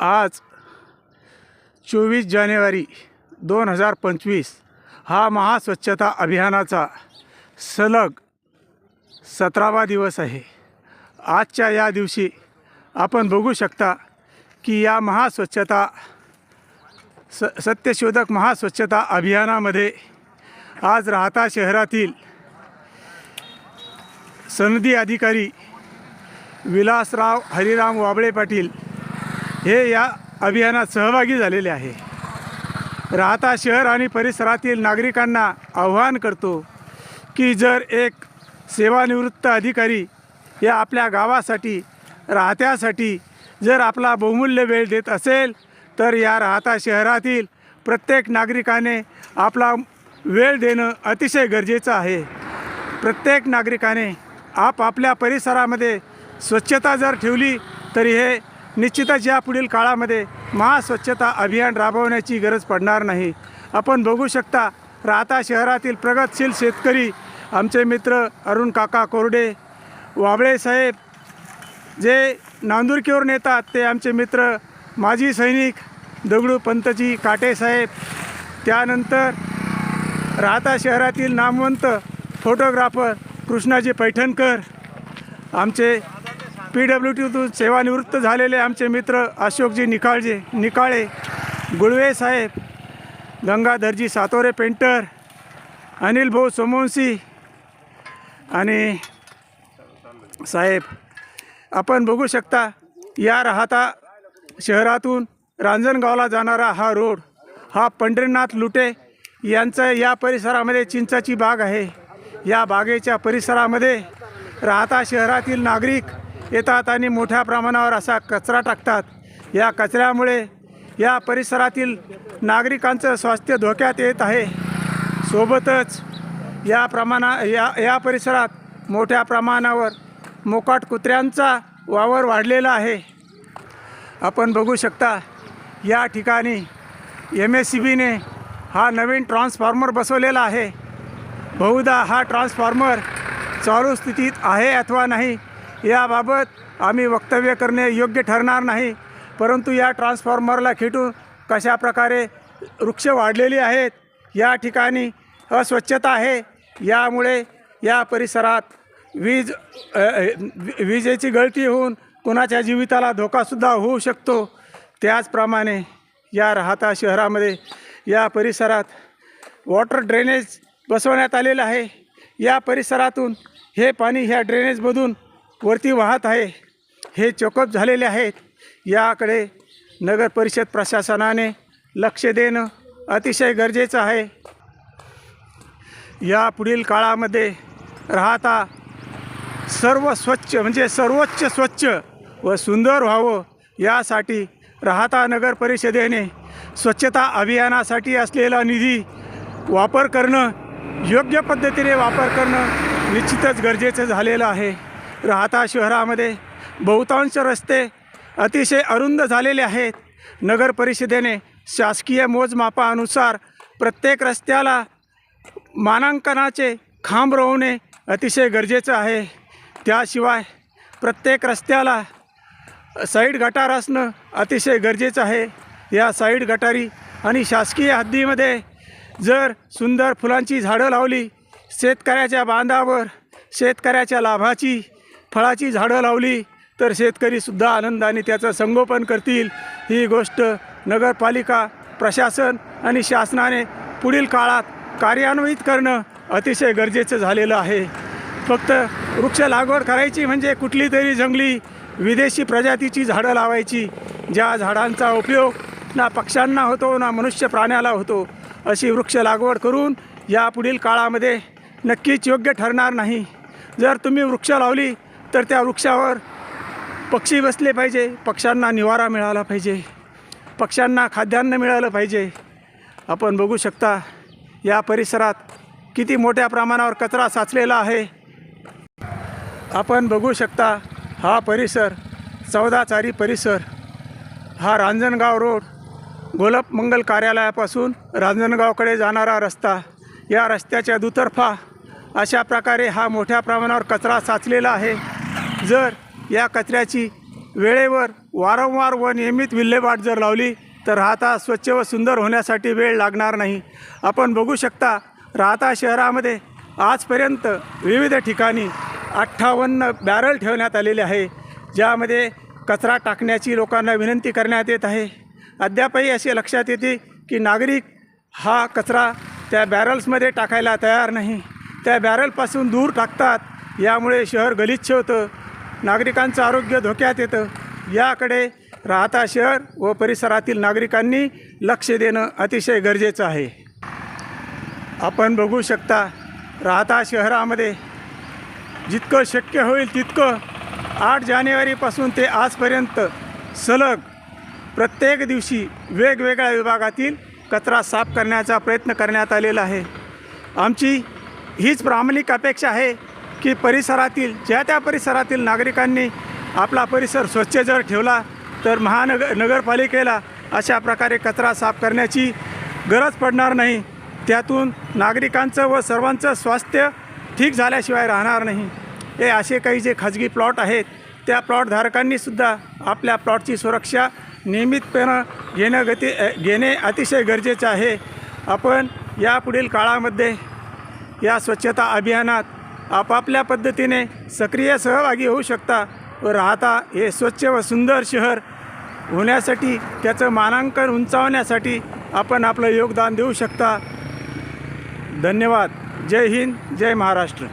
आज चोवीस जानेवारी दोन हजार पंचवीस हा महास्वच्छता अभियानाचा सलग सतरावा दिवस आहे. आजच्या या दिवशी आपण बघू शकता की या महास्वच्छता स सत्यशोधक महास्वच्छता अभियानामध्ये आज राहता शहरातील सनदी अधिकारी विलासराव हरिराम वाबळे पाटील हे या अभियानात सहभागी झालेले आहे. राहता शहर आणि परिसरातील नागरिकांना आव्हान करतो की जर एक सेवानिवृत्त अधिकारी या आपल्या गावासाठी राहत्यासाठी जर आपला बहुमूल्य वेळ देत असेल तर या राहता शहरातील प्रत्येक नागरिकाने आपला वेळ देणं अतिशय गरजेचं आहे. प्रत्येक नागरिकाने आपापल्या परिसरामध्ये स्वच्छता जर ठेवली तरी हे निश्चितच या पुढील काळामध्ये महास्वच्छता अभियान राबवण्याची गरज पडणार नाही. आपण बघू शकता राहता शहरातील प्रगतशील शेतकरी आमचे मित्र अरुण काका कोरडे वाबळे साहेब जे नांदुरकीवरून येतात ते आमचे मित्र माजी सैनिक दगडू पंतजी काटेसाहेब त्यानंतर राहता शहरातील नामवंत फोटोग्राफर कृष्णाजी पैठणकर आमचे पी डब्ल्यू टीतून सेवानिवृत्त झालेले आमचे मित्र अशोकजी निकाळजे निकाळे गुळवे साहेब गंगाधरजी सातोरे पेंटर अनिल भाऊ सोमवंशी आणि साहेब आपण बघू शकता या राहता शहरातून रांजणगावला जाणारा हा रोड हा पंढरीनाथ लुटे यांचं या परिसरामध्ये चिंचाची बाग आहे. या बागेच्या परिसरामध्ये राहता शहरातील नागरिक येतात आणि मोठ्या प्रमाणावर असा कचरा टाकतात. या कचऱ्यामुळे या परिसरातील नागरिकांचं स्वास्थ्य धोक्यात येत आहे. सोबतच या प्रमाणा या या परिसरात मोठ्या प्रमाणावर मोकाट कुत्र्यांचा वावर वाढलेला आहे. आपण बघू शकता या ठिकाणी एम एस सी बीने हा नवीन ट्रान्सफॉर्मर बसवलेला आहे. बहुधा हा ट्रान्सफॉर्मर चालू स्थितीत आहे अथवा नाही याबाबत आम्ही वक्तव्य करणे योग्य ठरणार नाही परंतु या ट्रान्सफॉर्मरला खेटून कशा प्रकारे वृक्ष वाढलेली आहेत या ठिकाणी अस्वच्छता आहे यामुळे या परिसरात वीज विजेची गळती होऊन कुणाच्या जीविताला धोकासुद्धा होऊ शकतो. त्याचप्रमाणे या राहता शहरामध्ये या परिसरात वॉटर ड्रेनेज बसवण्यात आलेलं आहे. या परिसरातून हे पाणी ह्या ड्रेनेजमधून वरती वाहत आहे. हे चोकअप झालेले आहेत. याकडे नगर परिषद प्रशासनाने लक्ष देणं अतिशय गरजेचं आहे. या पुढील काळामध्ये राहता सर्व स्वच्छ म्हणजे सर्वोच्च स्वच्छ व सुंदर व्हावं यासाठी राहता नगर परिषदेने स्वच्छता अभियानासाठी असलेला निधी वापर करणं योग्य पद्धतीने वापर करणं निश्चितच गरजेचं झालेलं आहे. राहता शहरामध्ये बहुतांश रस्ते अतिशय अरुंद झालेले आहेत. नगर परिषदेने शासकीय मोजमापानुसार प्रत्येक रस्त्याला मानांकनाचे खांब रोवणे अतिशय गरजेचं आहे. त्याशिवाय प्रत्येक रस्त्याला साईड गटार असणं अतिशय गरजेचं आहे. या साईड गटारी आणि शासकीय हद्दीमध्ये जर सुंदर फुलांची झाडं लावली शेतकऱ्याच्या बांधावर शेतकऱ्याच्या लाभाची फळाची झाडं लावली तर शेतकरीसुद्धा आनंदाने त्याचं संगोपन करतील. ही गोष्ट नगरपालिका प्रशासन आणि शासनाने पुढील काळात कार्यान्वित करणं अतिशय गरजेचं झालेलं आहे. फक्त वृक्ष लागवड करायची म्हणजे कुठली तरी जंगली विदेशी प्रजातीची झाडं लावायची. ज्या झाडांचा उपयोग ना पक्ष्यांना होतो ना मनुष्य प्राण्याला होतो अशी वृक्ष लागवड करून या पुढील काळामध्ये नक्कीच योग्य ठरणार नाही. जर तुम्ही वृक्ष लावली तर त्या वृक्षावर पक्षी बसले पाहिजे. पक्ष्यांना निवारा मिळाला पाहिजे. पक्ष्यांना खाद्यान्न मिळालं पाहिजे. आपण बघू शकता या परिसरात किती मोठ्या प्रमाणावर कचरा साचलेला आहे. आपण बघू शकता हा परिसर चौदाचारी परिसर हा रांजणगाव रोड गोलप मंगल कार्यालयापासून रांजणगावकडे जाणारा रस्ता या रस्त्याच्या दुतर्फा अशा प्रकारे हा मोठ्या प्रमाणावर कचरा साचलेला आहे. जर या कचऱ्याची वेळेवर वारंवार व नियमित विल्हेवाट जर लावली तर राहता स्वच्छ व सुंदर होण्यासाठी वेळ लागणार नाही. आपण बघू शकता राहता शहरामध्ये आजपर्यंत विविध ठिकाणी अठ्ठावन्न बॅरल ठेवण्यात आलेले आहे ज्यामध्ये कचरा टाकण्याची लोकांना विनंती करण्यात येत आहे. अद्यापही असे लक्षात येते की नागरिक हा कचरा त्या बॅरल्समध्ये टाकायला तयार नाही. त्या बॅरलपासून दूर टाकतात यामुळे शहर गलिच्छ होतं. नागरिकांचं आरोग्य धोक्यात येतं. याकडे राहता शहर व परिसरातील नागरिकांनी लक्ष देणं अतिशय गरजेचं आहे. आपण बघू शकता राहता शहरामध्ये जितकं शक्य होईल तितकं आठ जानेवारीपासून ते आजपर्यंत सलग प्रत्येक दिवशी वेगवेगळ्या विभागातील कचरा साफ करण्याचा प्रयत्न करण्यात आलेला आहे. आमची हीच प्रामाणिक अपेक्षा आहे की परिसरातील ज्या त्या परिसरातील नागरिकांनी आपला परिसर स्वच्छ जर ठेवला तर महानगर नगरपालिकेला अशा प्रकारे कचरा साफ करण्याची गरज पडणार नाही. त्यातून नागरिकांचं व सर्वांचं स्वास्थ्य ठीक झाल्याशिवाय राहणार नाही. हे असे काही जे खाजगी प्लॉट आहेत त्या प्लॉटधारकांनीसुद्धा आपल्या प्लॉटची सुरक्षा नियमितपणे घेणं गती घेणे अतिशय गरजेचे आहे. आपण यापुढील काळामध्ये या स्वच्छता अभियानात आपापल्या पद्धतीने सक्रिय सहभागी होऊ शकता. व राहता हे स्वच्छ व सुंदर शहर होण्यासाठी त्याचं मानांकन उंचावण्यासाठी आपण आपलं योगदान देऊ शकता. धन्यवाद. जय हिंद जय महाराष्ट्र.